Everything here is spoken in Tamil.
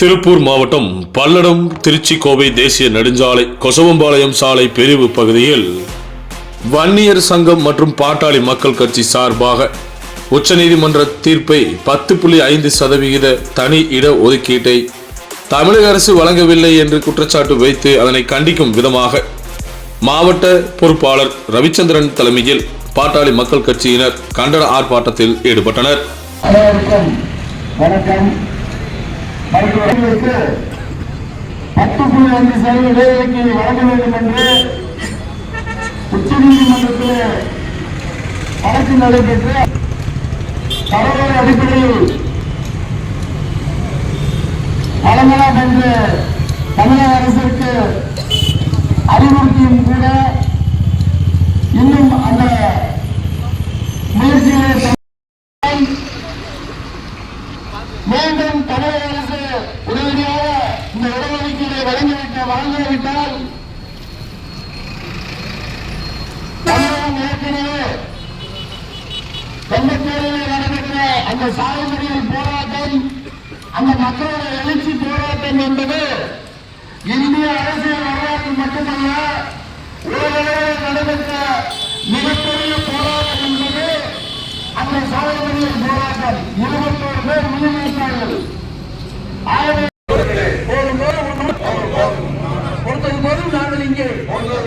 திருப்பூர் மாவட்டம் பல்லடம் திருச்சி கோவை தேசிய நெடுஞ்சாலை கொசவம்பாளையம் சாலை பிரிவு பகுதியில் வன்னியர் சங்கம் மற்றும் பாட்டாளி மக்கள் கட்சி சார்பாக உச்சநீதிமன்ற தீர்ப்பை பத்து புள்ளி ஐந்து சதவிகித தனி இட ஒதுக்கீட்டை தமிழக அரசு வழங்கவில்லை என்று குற்றச்சாட்டு வைத்து அதனை கண்டிக்கும் விதமாக மாவட்ட பொறுப்பாளர் ரவிச்சந்திரன் தலைமையில் பாட்டாளி மக்கள் கட்சியினர் கண்டன ஆர்ப்பாட்டத்தில் ஈடுபட்டனர். வணக்கம். அவர்களுக்கு பத்து புள்ளி அஞ்சு சதவீத இடைவெளிக்கு வழங்க வேண்டும் என்று உச்ச நீதிமன்றத்தில் வழக்கு நடைபெற்று தரவரை அடிப்படையில் வழங்கலாம் என்று தமிழக அரசிற்கு மீண்டும் தமிழக அரசு உடனடியாக இந்த இடஒதுக்கீடை வழங்கிவிட்ட வழங்கிவிட்டால் தமிழகம் ஏற்கனவே தொண்ணூத்தேழில் நடந்திருக்கிற அந்த சாலை போராட்டம் அந்த மக்களோட எழுச்சி போராட்டம் என்பது இந்திய அரசியல் வரலாற்று மட்டுமல்ல உலகளவில் நடைபெற்ற மிகப்பெரிய போராட்டம் என்பது அந்த சாலைமறியல் போராட்டம். இருபத்தோரு பேர் உயிர் Okay.